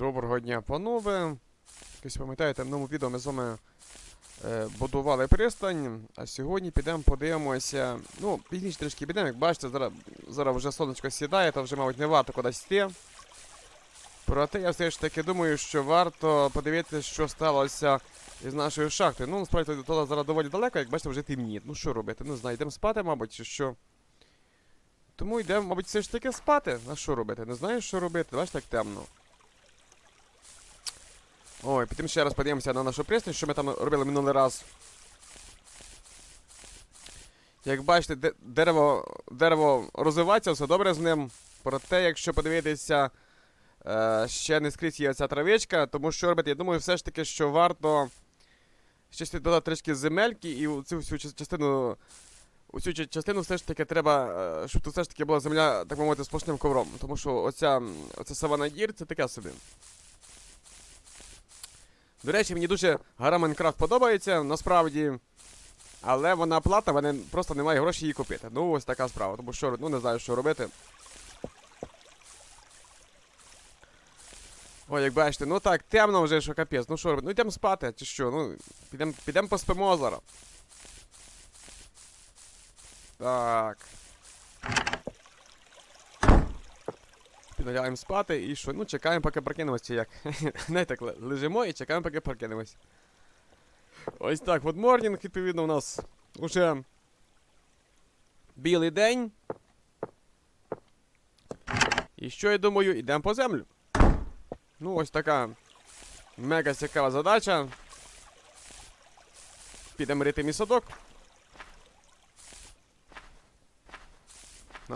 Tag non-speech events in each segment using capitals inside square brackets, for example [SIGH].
Доброго дня, панове. Якось пам'ятаєте, в новому відео ми з вами е, будували пристань, а сьогодні підемо подивимося. Ну, пізніше трішки підемо, як бачите, зараз, зараз вже сонечко сідає, то вже, мабуть, не варто кудись йти. Проте я все ж таки думаю, що варто подивитися, що сталося із нашою шахтою. Ну, насправді до зараз доволі далеко, як бачите, вже темніє. Ну що робити? Не знаю, йдемо спати, мабуть, чи що. Тому йдемо, мабуть, все ж таки спати. А що робити? Не знаю, що робити. Бачите, так темно. Ой, потім ще раз подивимося на нашу пристань, що ми там робили минулий раз. Як бачите, дерево, дерево розвивається, все добре з ним. Проте, якщо подивитися, е, ще не скрізь є ця травичка, тому що робити, я думаю, все ж таки, що варто ще додати трішки земельки і цю всю частину. У цю частину все ж таки треба, е, щоб тут все ж таки була земля, так би мовити, сплошним ковром. Тому що оця, оця савана дір це таке собі. До речі, мені дуже гра Майнкрафт подобається, насправді. Але вона платна, мене просто немає грошей її купити. Ну, ось така справа. Тому що, ну не знаю, що робити. Ой, як бачите, ну так, темно вже, що капець. Ну що робити? Ну йдемо спати, чи що? Ну, підемо підем поспимо зараз. Так. Підлягаємо спати і що? Ну, чекаємо, поки прокинемось, чи як. [LAUGHS] Знаєте, так, лежимо і чекаємо, поки прокинемось. Ось так, от морнінг, відповідно, у нас уже білий день. І що я думаю, йдемо по землю. Ну, ось така мега цікава задача. Підемо рити мій садок.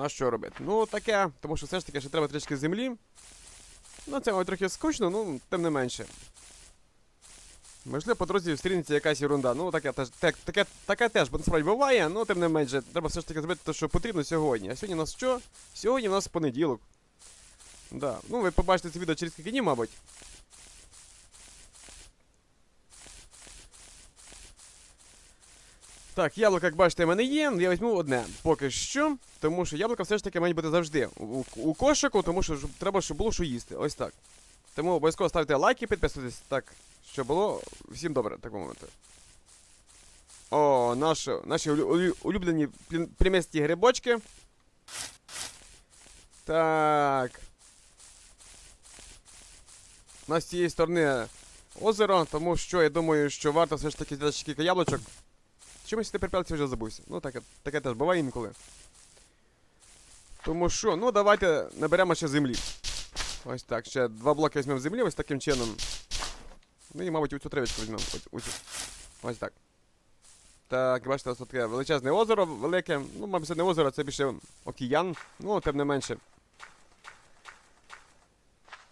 А що робити? Ну, таке, тому що все ж таки ще треба трішки землі. Ну, це мабуть, трохи скучно, ну, тим не менше. Можливо, по дорозі встрінеться якась ерунда. Ну, таке теж, так, таке, таке теж, насправді буває, ну, тим не менше, треба все ж таки зробити те, що потрібно сьогодні. А сьогодні у нас що? Сьогодні у нас понеділок. Да. Ну, ви побачите це відео через кілька днів, мабуть. Так, яблука, як бачите, в мене є. Я візьму одне поки що. Тому що яблука все ж таки мають бути завжди у, у, кошику, тому що треба, щоб було що їсти. Ось так. Тому обов'язково ставте лайки, підписуйтесь так, щоб було всім добре, так би мовити. О, наші, наші улю- улю- улюблені плем'ясті грибочки. Так. У нас з цієї сторони озеро, тому що я думаю, що варто все ж таки взяти кілька яблучок. Чомусь ти перепелці вже забувся. Ну, таке, таке теж буває інколи. Тому що, ну давайте наберемо ще землі. Ось так, ще два блоки візьмемо землі, ось таким чином. Ну і, мабуть, оцю травичку візьмемо. Ось, ось, так. Так, бачите, ось таке величезне озеро велике. Ну, мабуть, це не озеро, це більше океан. Ну, тим не менше.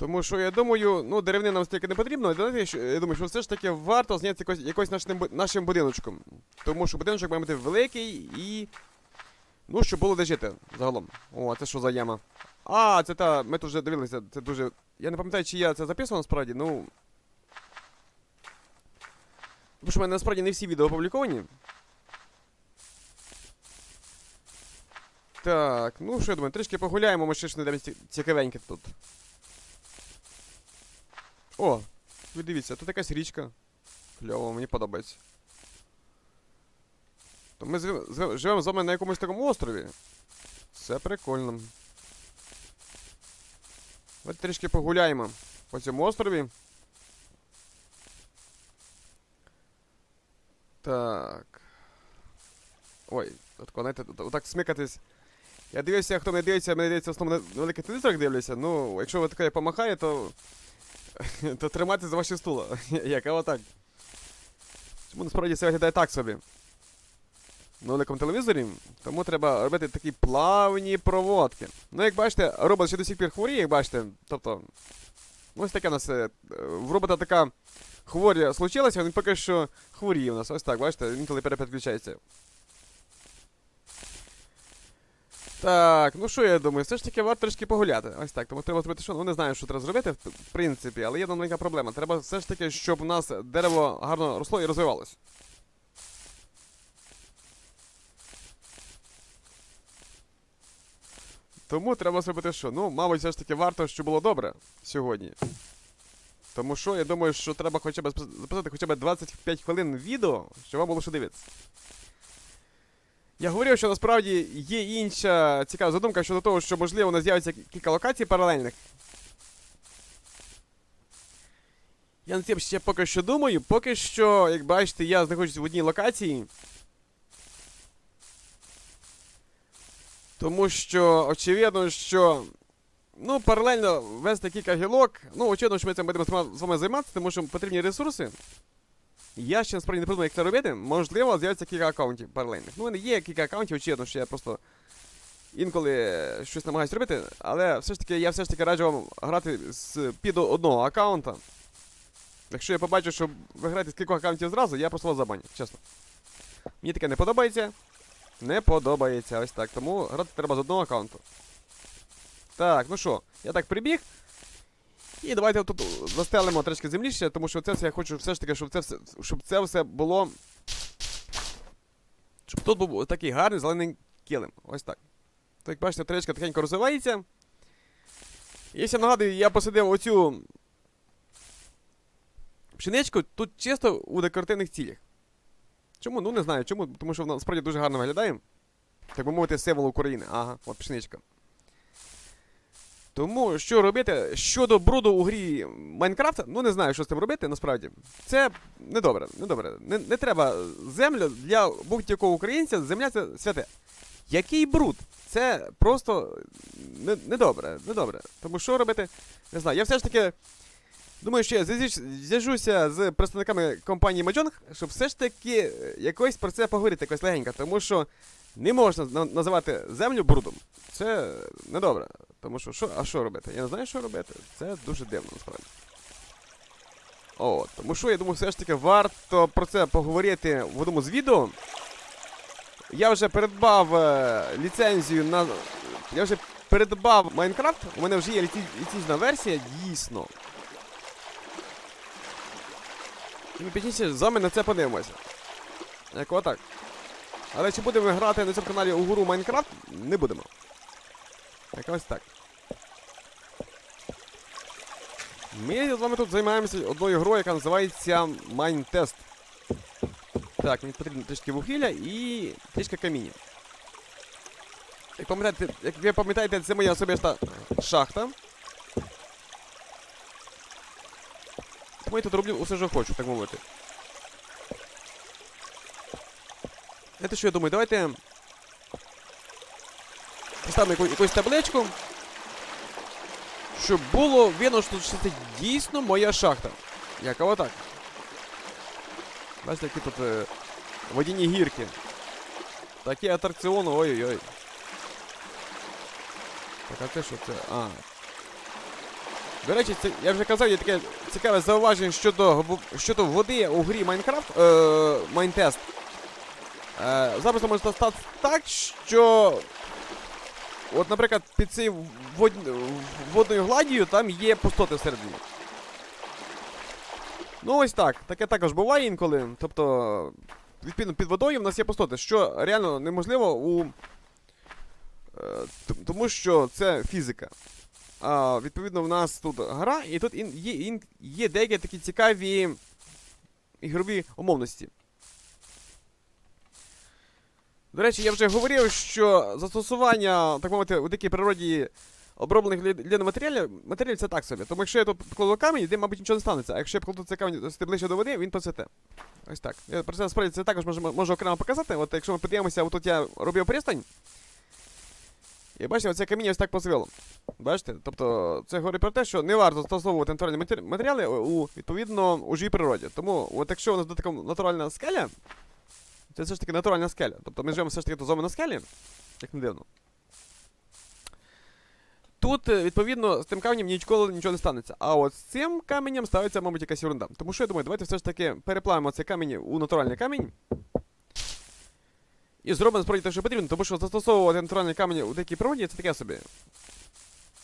Тому що я думаю, ну, деревини нам стільки не потрібно. що- Я думаю, що все ж таки варто зняти якось, якось нашим, нашим будиночком. Тому що будиночок має бути великий і. Ну, щоб було де жити загалом. О, це що за яма? А, це та. Ми тут вже дивилися, це дуже. Я не пам'ятаю, чи я це записував насправді, ну. Тому що в мене насправді не всі відео опубліковані. Так, ну що я думаю, трішки погуляємо, ми ще ж не цікавеньке тут. О, ви дивіться, тут якась річка. Кльово, мені подобається. То ми живемо з вами на якомусь такому острові. Це прикольно. От трішки погуляємо по цьому острові. Так. Ой, знаєте, отак смикатись. Я дивився, хто не дивиться, мене дивиться на великих телевізорах дивляться. Ну, якщо ви таке помахає, то. [LAUGHS] то тримайтеся за ваші стула. [LAUGHS] Як, а отак. Чому насправді це виглядає так собі? На великому телевізорі, тому треба робити такі плавні проводки. Ну, як бачите, робот ще до сих пір хворіє, як бачите. Тобто. Ось таке у нас. е, В робота така хворя случилася, він поки що хворіє у нас. Ось так, бачите, він коли Так, ну що я думаю, все ж таки варто трішки погуляти. Ось так. Тому треба зробити що? Ну не знаю, що треба зробити, в принципі, але є одна маленька проблема. Треба все ж таки, щоб у нас дерево гарно росло і розвивалось. Тому треба зробити що? Ну, мабуть, все ж таки варто, щоб було добре сьогодні. Тому що я думаю, що треба хоча б записати хоча б 25 хвилин відео, щоб вам було що дивитися. Я говорив, що насправді є інша цікава задумка щодо того, що можливо у нас з'явиться кілька локацій паралельних. Я над цим ще поки що думаю. Поки що, як бачите, я знаходжусь в одній локації. Тому що, очевидно, що. Ну, паралельно вести кілька гілок. Ну, очевидно, що ми цим будемо з вами- займатися, тому що потрібні ресурси. Я ще насправді не придумав, як це робити. Можливо, з'явиться кілька аккаунтів паралельних. Ну, мене є кілька аккаунтів, очевидно, що я просто інколи щось намагаюся робити, але все ж таки я все ж таки раджу вам грати з під одного аккаунта. Якщо я побачу, що ви граєте з кількох аккаунтів зразу, я просто вас забаню, чесно. Мені таке не подобається. Не подобається, ось так. Тому грати треба з одного аккаунту. Так, ну що, я так прибіг. І давайте тут застелимо трішки землі ще, тому що це все я хочу все ж таки, щоб це все, щоб це все було. Щоб тут був такий гарний зелений килим. Ось так. То, як бачите, тречка тихенько розвивається. Ще нагадую, я посадив оцю пшеничку тут чисто у декоративних цілях. Чому? Ну не знаю чому, тому що вона справді дуже гарно виглядає. Так би мовити, символ України. Ага, от пшеничка. Тому що робити щодо бруду у грі Майнкрафта, ну не знаю, що з цим робити, насправді. Це недобре, недобре. Не, не треба землю для будь-якого українця, земля це святе. Який бруд? Це просто не- недобре, недобре. Тому що робити? Не знаю. Я все ж таки думаю, що я зв'яжуся з представниками компанії Mahjong, щоб все ж таки е, якось про це поговорити, якось легенько, тому що не можна називати землю брудом. Це недобре. Тому що, що, а що робити? Я не знаю, що робити. Це дуже дивно, насправді. О, тому що я думаю, все ж таки варто про це поговорити в одному з відео. Я вже передбав е, ліцензію на. Я вже передбав Майнкрафт. У мене вже є ліці... ліцензійна версія, дійсно. І ми пізніше з вами на це подивимося. Як отак. Але чи будемо грати на цьому каналі у гуру Майнкрафт? Не будемо. Якось так. Ми з вами тут займаємося одною грою, яка називається Майнтест. Так, мені потрібно трішки вугілля і трішки каміння. Як, пам'ятаєте, як ви пам'ятаєте, це моя особиста шахта. Тому я тут роблю усе, що хочу, так мовити. Знаєте, що я думаю? Давайте поставимо яку, якусь табличку, щоб було видно, що це дійсно моя шахта. Як отак. Бачите, які тут е, водяні гірки. Такі атракціони, ой-ой-ой. Так, а це що це? А. До речі, це, я вже казав, є таке цікаве зауваження щодо, щодо води у грі Майнкрафт, е, Майнтест. Е, запросто може стати так, що. От, наприклад, під цією вод... водною гладдю там є пустоти всередині. Ну ось так. Таке також буває інколи. Тобто, відповідно, під водою в нас є пустоти, що реально неможливо у. Е, тому що це фізика. А, відповідно, в нас тут гра, і тут є, є деякі такі цікаві ігрові умовності. До речі, я вже говорив, що застосування, так мовити, у дикій природі оброблених для матеріалів, це так собі. Тому якщо я тут покладу камінь, де, мабуть, нічого не станеться. А якщо я покладу цей камінь ближче до води, він процвіте. Ось так. Я про це насправді це також можу, можу окремо показати. От якщо ми подивимося, отут я робив пристань. І бачите, оце каміння ось так позвело. Бачите? Тобто це говорить про те, що не варто застосовувати натуральні матеріали у, відповідно, у живій природі. Тому, от якщо у нас натуральна скеля, це все ж таки натуральна скеля. Тобто ми живемо все ж таки тут з вами на скелі, як не дивно. Тут, е, відповідно, з тим каменем ніколи нічого не станеться. А от з цим каменем ставиться, мабуть, якась ерунда. Тому що я думаю, давайте все ж таки переплавимо цей камінь у натуральний камінь. І зробимо справді те, що потрібно, тому що застосовувати натуральні камені у дикій природі це таке собі.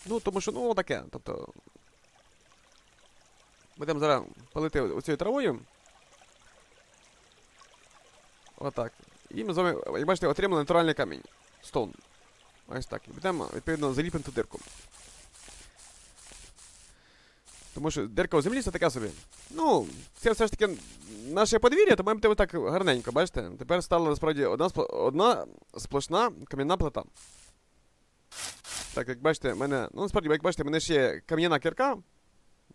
Ну, тому що, ну, таке. Тобто. Будемо зараз палити оцією травою. Отак. І ми з вами, як бачите, отримали натуральний камінь. Стоун. Ось так. І будемо, відповідно, заліпимо ту дирку. Тому що дирка у землі це таке собі. Ну, це все ж таки наше подвір'я, то маємо так гарненько, бачите? Тепер стала насправді одна, одна сплошна кам'яна плита. Так, як бачите, мене. Ну, насправді, як бачите, в мене ще є кам'яна кірка,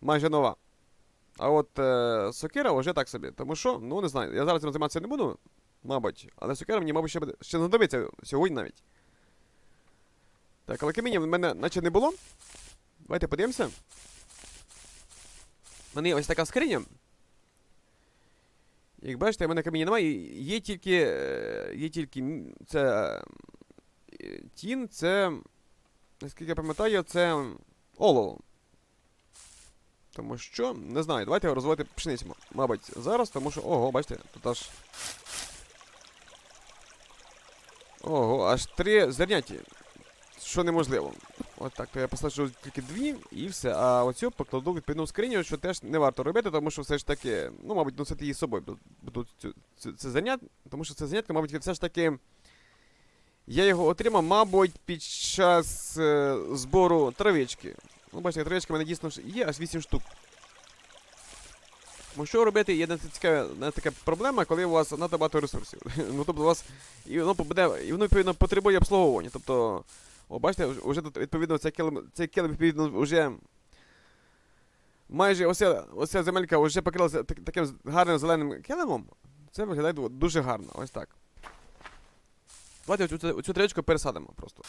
майже нова. А от е, сокира вже так собі. Тому що, ну не знаю, я зараз цим займатися не буду, мабуть, але сокира мені, мабуть, ще, буде, ще знадобиться сьогодні навіть. Так, але каміння в мене наче не було. Давайте подивимося. У мене є ось така скриня. Як бачите, в мене каміння немає. Є тільки. е, Є тільки. Це. е, Тін, це. Наскільки я пам'ятаю, це олово. Тому що, не знаю, давайте розвивати пшеницю, мабуть, зараз, тому що. Ого, бачите, тут аж. Ого, аж три зерняті. Що неможливо. От так, то я посаджу тільки дві і все. А оцю покладу відповідну скриню, що теж не варто робити, тому що все ж таки, ну, мабуть, носити її з собою. бо- бо цю- цю- Це занят, тому що це заняття, мабуть, все ж таки. Я його отримав, мабуть, під час е, збору травички. Ну, бачите, травички в мене дійсно є аж 8 штук. Тому що робити є одна така проблема, коли у вас надто багато ресурсів. [LAUGHS] ну, тобто у вас і воно буде, і воно відповідно потребує обслуговування. Тобто, о, бачите, вже- тут відповідно цей килим, цей килим відповідно вже майже ося, ося земелька вже покрилася так- таким гарним зеленим килимом. Це виглядає дуже гарно. Ось так. Давайте оцю, оцю тречку пересадимо просто.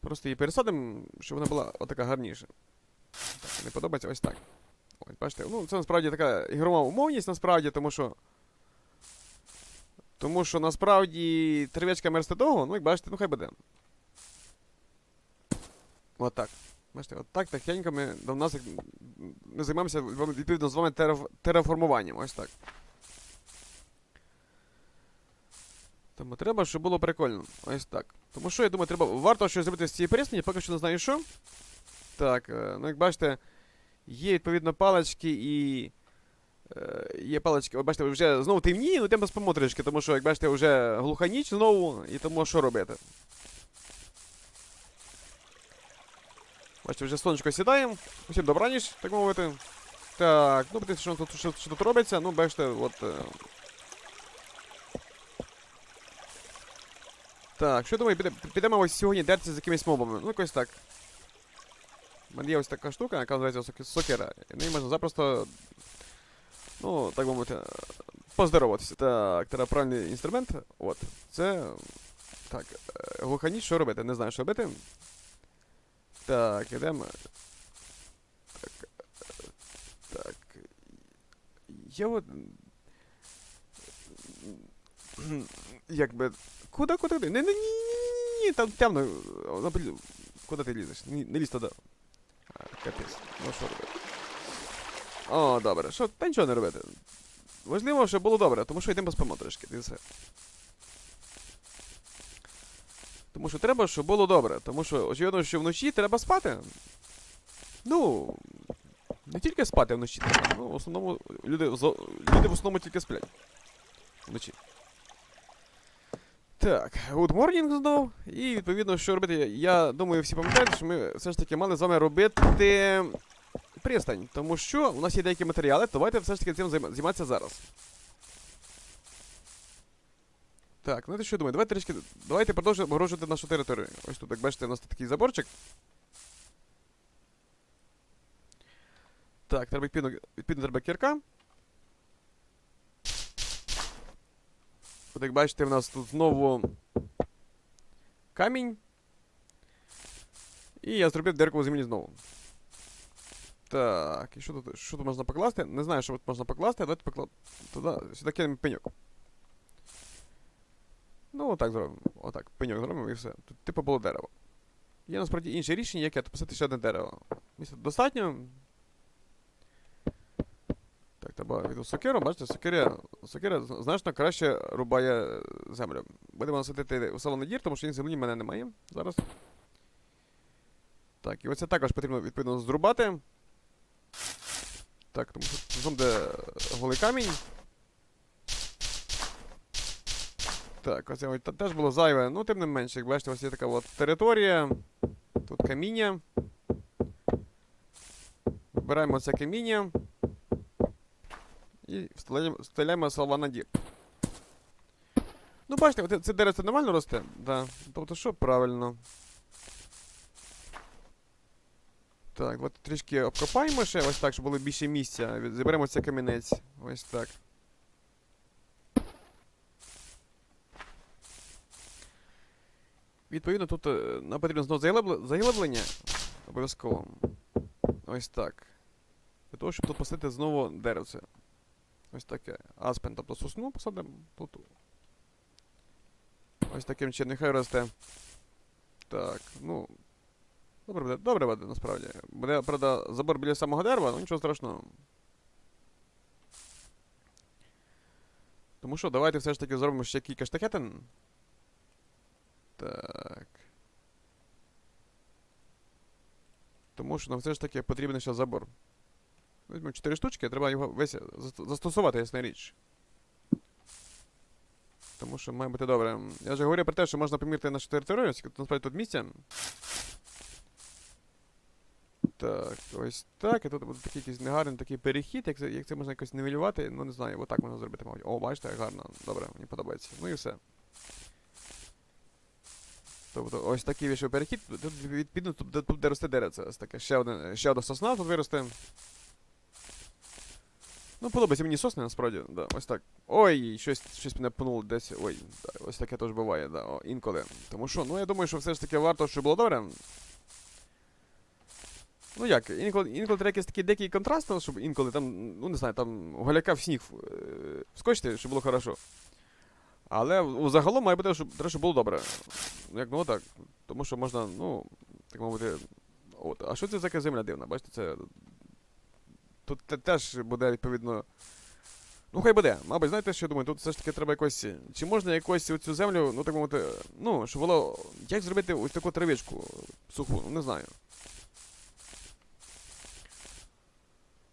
Просто її пересадимо, щоб вона була отака гарніша. Так, не подобається ось так. Ось, бачите, ну це насправді така ігрова умовність, насправді, тому що. Тому що насправді тривечка мерсти довго, ну як бачите, ну хай буде. От так. Бачите, от так тихенько ми до нас ми займаємося відповідно з вами тераформуванням. Ось так. Тому треба, щоб було прикольно. Ось так. Тому що, я думаю, треба. Варто щось зробити з цієї пересні, поки що не знаю що. Так, е, ну як бачите, є відповідно палички і. Е, є палички, ви бачите, вже знову темніє, ну йдемо спимо трішки, тому що, як бачите, вже глуха ніч знову, і тому що робити. Бачите, вже сонечко сідає. Усім добраніч, так мовити. Так, ну подивіться, що тут, що, що тут робиться. Ну, бачите, от. Е... Так, що думаю, підемо ось сьогодні дертися з якимись мобами. Ну, якось так. Є ось така штука, яка називається сокира. І нею можна запросто. Ну, так би мовити, поздороватися. Так, треба правильний інструмент. От. Це. Так, е, глуханіч, що робити? Не знаю, що робити. Так, ідемо. Так. Так. Я от. Якби. Куди, куди ти? Не, не, ні, ні, ні, ні, там темно. Куди ти лізеш? Не лізь туди. Капець. Ну що робити? О, добре. Що, та нічого не робити. Важливо, щоб було добре, тому що йдемо поспимо трошки, і. Тому що треба, щоб було добре. Тому що, очевидно, що вночі треба спати. Ну. Не тільки спати вночі треба. Ну, в основному люди, люди в основному тільки сплять. Вночі. Так, good morning знов. І відповідно, що робити, я думаю, всі пам'ятають, що ми все ж таки мали з вами робити пристань. Тому що у нас є деякі матеріали, давайте все ж таки цим займатися зараз. Так, знаєте, що я думаю? Давайте трішки. Давайте продовжуємо огорожувати нашу територію. Ось тут, як бачите, у нас тут такий заборчик. Так, треба відповідно, відповідно треба кірка. От як бачите, в нас тут знову камінь. І я зробив дирку у землі знову. Так, і що тут, що тут можна покласти? Не знаю, що тут можна покласти, але давайте покла... туди, сюди кинемо пеньок. Ну, отак зробимо. Отак, пеньок зробимо і все. Тут типу було дерево. Є насправді інше рішення, яке посадити ще одне дерево. Місця достатньо. Так, треба від сокиру, бачите, сокира, сокира значно краще рубає землю. Будемо насадити у дір, тому що землі в мене немає зараз. Так, і оце також потрібно відповідно зрубати. Так, тому що там де голий камінь. Так, оце теж було зайве. Ну, тим не менше, як бачите, ось є така от територія. Тут каміння. Вибираємо це каміння. І вставляємо, вставляємо слова на дір. Ну, бачите, це дерево нормально росте? Да. Тобто, що правильно. Так, от трішки обкопаємо ще ось так, щоб було більше місця. Заберемо цей камінець. Ось так. Відповідно, тут е, нам потрібно знову заглибл- заглиблення. Обов'язково. Ось так. Для того, щоб тут посадити знову деревце. Ось таке. Аспен, тобто сосну посадимо тут. Ось таким чином, нехай росте. Так, ну. Добре буде, добре буде, насправді. Буде, правда, забор біля самого дерева, ну нічого страшного. Тому що давайте все ж таки зробимо ще кілька штакетин. Так. Тому що нам все ж таки потрібен ще забор. Візьмемо 4 штучки, треба його весь застосувати, ясна річ. Тому що має бути добре. Я вже говорив про те, що можна поміряти нашу територію, тут насправді тут місця. Так, ось так. І тут буде такий якийсь негарний такий перехід. Як це, як це можна якось нивелювати, ну не знаю, отак можна зробити, мабуть. О, бачите, як гарно. Добре, мені подобається. Ну і все. Тобто ось такий вийшов перехід. Тут відповідно тут, де- тут де росте таке. Ще, один, ще одна сосна тут виросте. Ну, подобається мені сосни, насправді, да, ось так. Ой, щось, щось мене пнуло десь. Ой, да, ось таке теж буває, да, о, інколи. Тому що, ну я думаю, що все ж таки варто, щоб було добре. Ну як, інколи, інколи треба якийсь такий дикий контраст, ну, щоб інколи там, ну не знаю, там голяка в сніг е, вскочити, щоб було хорошо. Але загалом має бути, щоб, треба, щоб було добре. Як ну так. Тому що можна, ну, так мовити. От. А що це за земля дивна? Бачите, це. Тут теж буде відповідно. Ну, хай буде. Мабуть, знаєте, що я думаю, тут все ж таки треба якось. Чи можна якось цю землю, ну так мовити, ну, щоб було. Як зробити ось таку травичку суху, ну не знаю.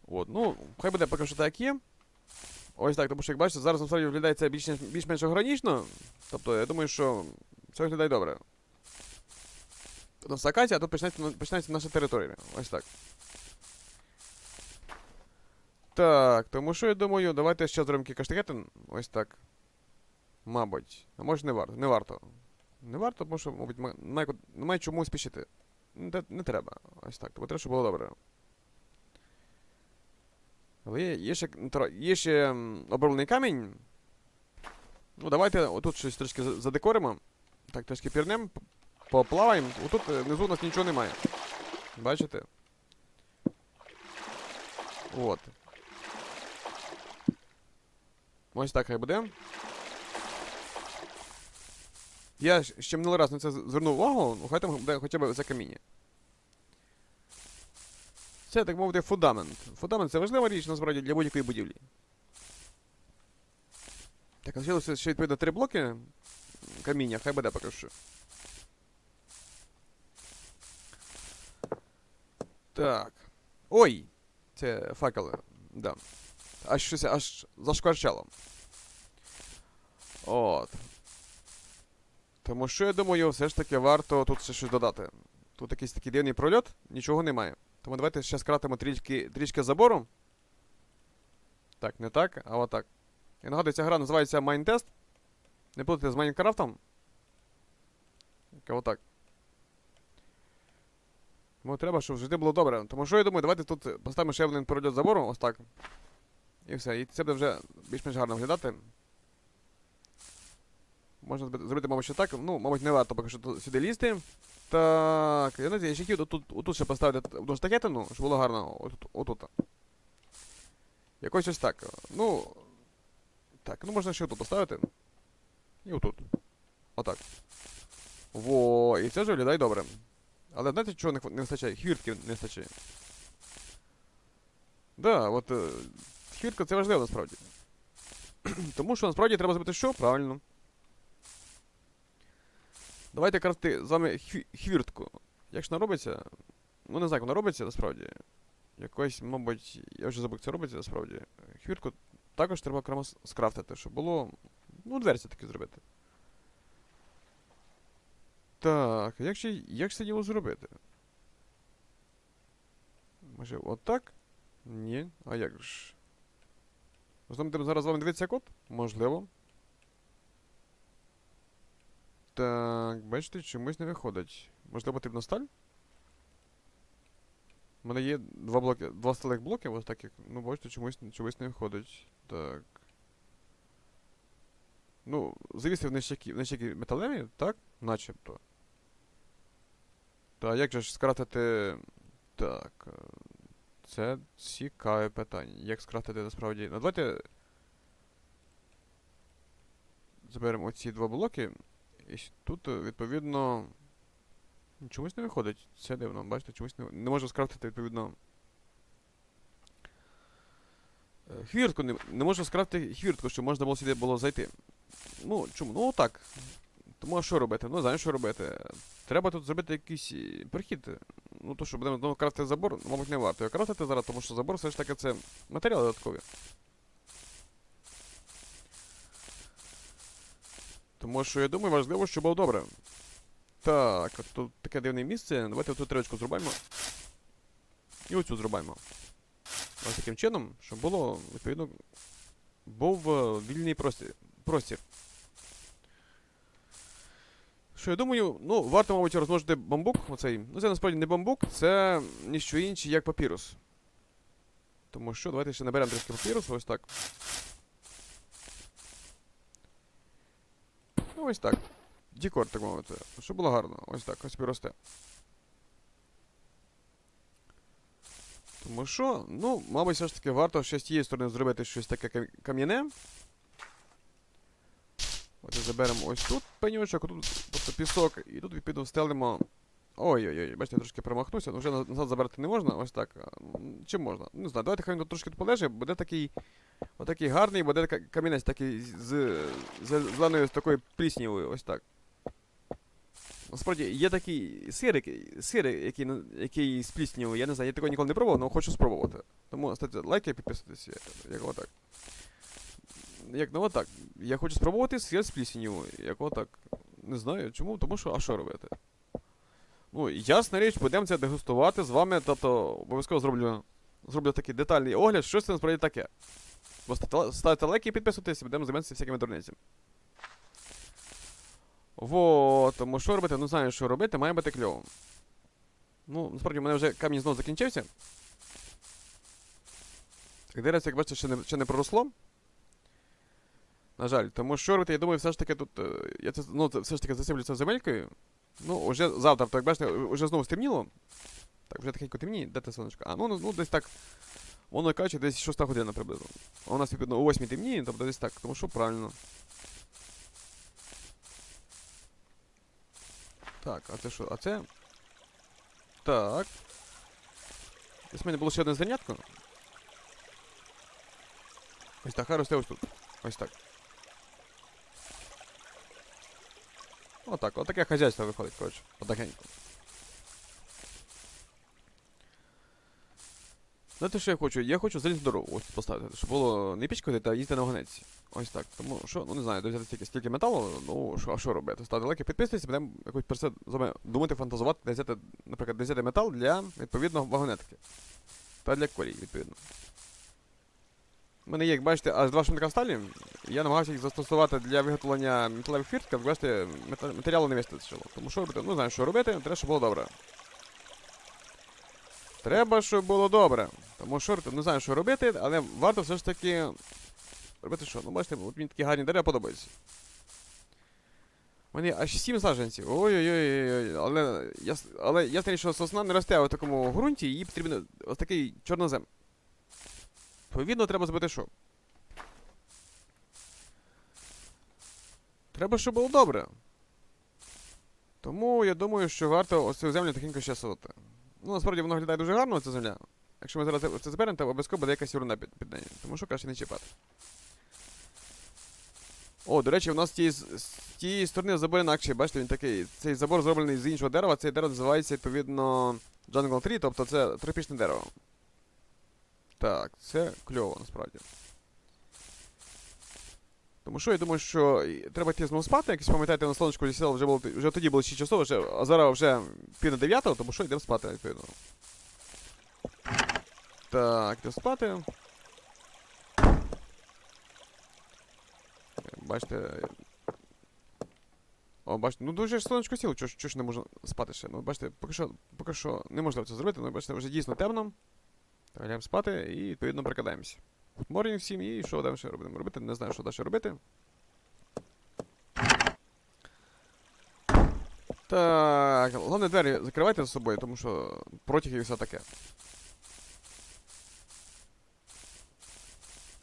От, ну, хай буде поки що так є. Ось так, тому що, як бачите, зараз насправді виглядає це більш- більш-менш органічно. Тобто, я думаю, що це виглядає добре. Тут стакаті, а тут починається, починається наша територія. Ось так. Так, тому що я думаю, давайте ще зробимо кілька. Ось так. Мабуть. А може не варто. Не варто. Не варто, тому що, мабуть, немає, немає чому спішити. Не, не треба. Ось так. Тобто треба, щоб було добре. Але є, є ще, є ще оброблений камінь. Ну, давайте отут щось трошки задекоримо. Так, трошки пірнемо, поплаваємо. Отут е, внизу у нас нічого немає. Бачите? От. Ось так хай буде. Я ще минулий раз на це звернув увагу, ну хай там буде хоча б це каміння. Це, так мовити, фундамент. Фундамент це важлива річ, насправді, для будь-якої будівлі. Так, залишилося ще відповідно три блоки каміння, хай буде поки що. Так. Ой! Це факели. Да. Аж щось аж зашкварчало. От. Тому що я думаю, все ж таки варто тут ще щось додати. Тут якийсь такий дивний прольот, нічого немає. Тому давайте ще скратимо трішки, трішки забору. Так, не так, а отак. Я нагадую, ця гра називається Mindtest. Не плутайте з Майнкрафтом. Яка отак. Тому треба, щоб завжди було добре. Тому що я думаю, давайте тут поставимо ще один прольот забору, ось так. І все. І це буде вже більш-менш гарно виглядати. Можна зробити- мабуть, що так. Ну, мабуть, не варто поки що сюди лізти. Так, я я ще хотів отут, отут ще поставити одну штакетину, щоб було гарно отут. отут. Якось ось так. Ну. Так, ну можна ще отут поставити. І отут. Отак. Во, і це вже виглядає добре. Але знаєте, чого не, не вистачає? Хвіртки не вистачає. Да, от хвіртка це важливо насправді. [CLEARS THROAT] Тому що насправді треба зробити що? Правильно. Давайте крафти з вами хвіртку. Як ж вона робиться? Ну не знаю, як вона робиться насправді. Якось, мабуть, я вже забув, як це робиться насправді. Хвіртку також треба окремо скрафтити, щоб було. Ну, дверці таки зробити. Так, як же, як це діло зробити? Може, отак? Ні, а як ж? Можливо, будемо зараз з вами дивитися код? Можливо. Так, бачите, чомусь не виходить. Можливо, потрібна сталь? У мене є два блоки, два сталих блоки, ось так як. Ну, бачите, чомусь, чомусь не виходить. Так. Ну, завіси в нищаки, в нищаки металеві, так? Начебто. Та як же ж скратити. Так. Це цікаве питання. Як скратити насправді. Ну, давайте. Заберемо оці два блоки. І тут, е, відповідно. Чомусь не виходить. Це дивно, бачите, чомусь не, не можу скрафтити, відповідно. е, Хвіртку не, не можу скрафтити хвіртку, щоб можна було сюди було зайти. Ну, чому? Ну так. Тому а що робити? Ну, знаю, що робити. Треба тут зробити якийсь е, прохід. Ну, то що будемо знову крафтити забор, мабуть, не варто його крафтити зараз, тому що забор все ж таки це матеріали додаткові. Тому що я думаю, важливо, щоб було добре. Так, от тут таке дивне місце. Давайте оцю тречку зробимо. І оцю зробимо. Ось таким чином, щоб було, відповідно, був е, вільний простір. Що я думаю, ну, варто, мабуть, розмножити бамбук. Оцей. Ну, це насправді не бамбук, це ніщо інше, як папірус. Тому що, давайте ще наберемо трішки папірусу, ось так. Ну, ось так. Декор, так мовити. Щоб було гарно. Ось так, ось росте. Тому що, ну, мабуть, все ж таки варто ще з тієї сторони зробити щось таке кам'яне. От заберемо ось тут пенючок, тут тобто пісок, і тут відповідно встелимо. Ой-ой-ой, бачите, я трошки промахнувся, ну вже назад забрати не можна, ось так. Чи можна? Не знаю, давайте хай він тут трошки тут полежить, буде такий. Отакий гарний, буде камінець такий з, з, з зеленою з такою пліснявою, ось так. Насправді, є такий сир, який, сир, який, який з пліснявою, я не знаю, я такого ніколи не пробував, але хочу спробувати. Тому ставте лайки, підписуйтесь, як, як отак. Як ну отак. Я хочу спробувати сир з пліснявою, як отак. Не знаю чому, тому що, а що робити? Ну, ясна річ, будемо це дегустувати з вами, тобто обов'язково зроблю, зроблю такий детальний огляд, що це насправді таке. Ставте лайки і підписуйтесь, будемо займатися всякими дурницями. Вот, тому що робити? Ну знаю, що робити, має бути кльово. Ну, насправді, у мене вже камінь знову закінчився. Так, дерево, як бачите, ще не, ще не проросло. На жаль, тому що робити, я думаю, все ж таки тут. е, Я це, ну, все ж таки засиплю це земелькою. Ну, уже завтра, то як бачите, уже знову стемніло. Так, вже тихенько темніє, де те сонечко? А, ну, ну, ну десь так. Воно каже, десь 6 година приблизно. А у нас відповідно о 8 темніє, тобто десь так, тому що правильно. Так, а це що? А це. Так. Десь в мене було ще одне зернятко. Ось так, хай росте ось тут. Ось так. Отак, отаке хазяйство виходить, коротше, потихеньку. Знаєте, що я хочу? Я хочу залізну дорогу ось поставити, щоб було не пічкати, та їздити на вагонеці. Ось так. Тому що, ну не знаю, взяти стільки, стільки металу, ну що, а що робити? Ставте лайки, підписуйтесь, будемо якось про це думати, фантазувати, де взяти, наприклад, де взяти метал для відповідно вагонетки. Та для колій, відповідно. У мене є, як бачите, аж два шматка сталі. Я намагався їх застосувати для виготовлення металевих фірток, як бачите, матеріалу не вистачило. Тому що робити? Ну, знаю, що робити, треба, щоб було добре. Треба, щоб було добре. Тому що? Не знаю, що робити, але варто все ж таки. Робити що? Ну, бачите, от мені такі гарні дерева подобаються. У мене аж сім саджанців. Ой-ой-ой. Але, яс... але ясно, що сосна не росте в такому ґрунті, їй потрібен ось такий чорнозем. Відповідно, треба зробити що? Треба, щоб було добре. Тому я думаю, що варто ось цю землю тихенько ще садити. Ну, насправді воно виглядає дуже гарно, ця земля. Якщо ми зараз це- зберемо, то обов'язково буде якась ерунда під, під нею. Тому що краще не чіпати. О, до речі, у нас з тієї, з тієї сторони забор інакший. Бачите, він такий. Цей забор зроблений з іншого дерева. Цей дерево називається, відповідно, Jungle Tree, тобто це тропічне дерево. Так, це кльово насправді. Тому що я думаю, що треба йти знову спати. Якось пам'ятаєте, на сонечку засідало, вже було вже тоді було 6 часов, вже, а зараз вже пів на 9, тому що йдемо спати, відповідно. Так, йду спати. Бачите. О, бачите, ну дуже ж сонечко сіло, чого ж чого ж не можна спати ще. Ну, бачите, поки що, поки що неможливо це зробити, ну бачите, вже дійсно темно. Лягаємо спати і відповідно прикидаємося. Морнінг всім і що далі робимо? Робити? Не знаю, що далі робити. Так, головне двері закривайте за собою, тому що протяг і все таке.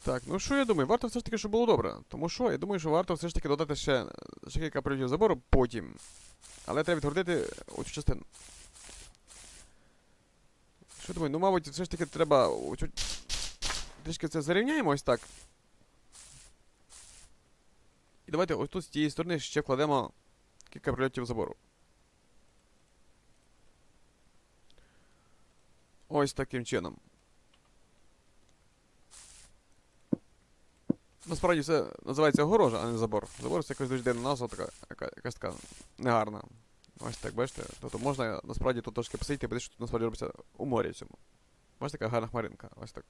Так, ну що я думаю, варто все ж таки, щоб було добре. Тому що я думаю, що варто все ж таки додати ще, ще кілька прильотів забору потім. Але треба відгородити оцю частину. Що думаю, ну мабуть, все ж таки треба трішки це зарівняємо ось так. І давайте ось тут з тієї сторони ще вкладемо кілька прильотів забору. Ось таким чином. Насправді це називається огорожа, а не забор. Забор це якось дуже дивна назва, така, яка, якась така негарна. Ось так, бачите? Тобто можна насправді тут трошки посидіти, і що тут насправді робиться у морі цьому. Бачите, така гарна хмаринка. Ось так.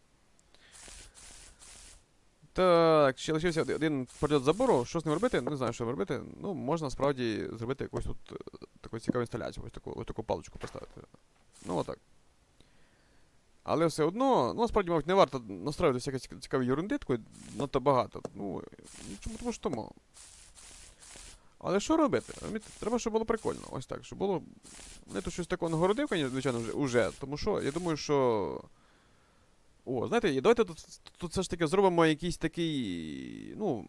Так, ще лишився один- прольот забору. Що з ним робити? Не знаю, що робити. Ну, можна насправді зробити якусь тут е, таку цікаву інсталяцію, ось таку, ось таку паличку поставити. Ну, отак. Але все одно, ну насправді, мабуть, не варто настроювати всякі ціка- цікаві ерунди, такої надто багато. Ну, ну, чому тому що тому. Але що робити? Треба, щоб було прикольно. Ось так, щоб було. Не то щось такого нагородив, звичайно, вже, уже. Тому що я думаю, що. О, знаєте, і давайте тут, тут все ж таки зробимо якийсь такий. Ну.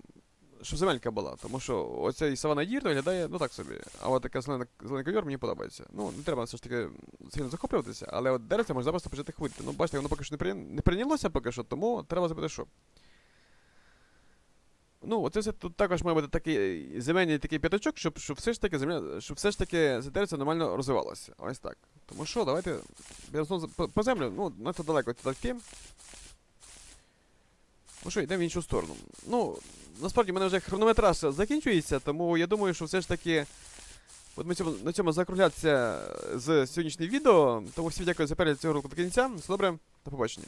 Щоб земелька була, тому що оцей савана дір виглядає, ну так собі. А от така зелена, зелений ковір мені подобається. Ну, не треба все ж таки сильно захоплюватися, але от деревця можна запросто почати хвилити. Ну, бачите, воно поки що не, прийнялося поки що, тому треба зробити що. Ну, оце все тут також має бути такий земельний такий п'ятачок, щоб, щоб все ж таки земля, щоб все ж таки це нормально розвивалося. Ось так. Тому що, давайте. По, по землю, ну, надто далеко туди. Ну що, йдемо в іншу сторону. Ну, насправді в мене вже хронометраж закінчується, тому я думаю, що все ж таки. От ми цьому, на цьому закруглятися з сьогоднішнім відео. Тому всім дякую за перегляд цього року до кінця. Все добре, до побачення.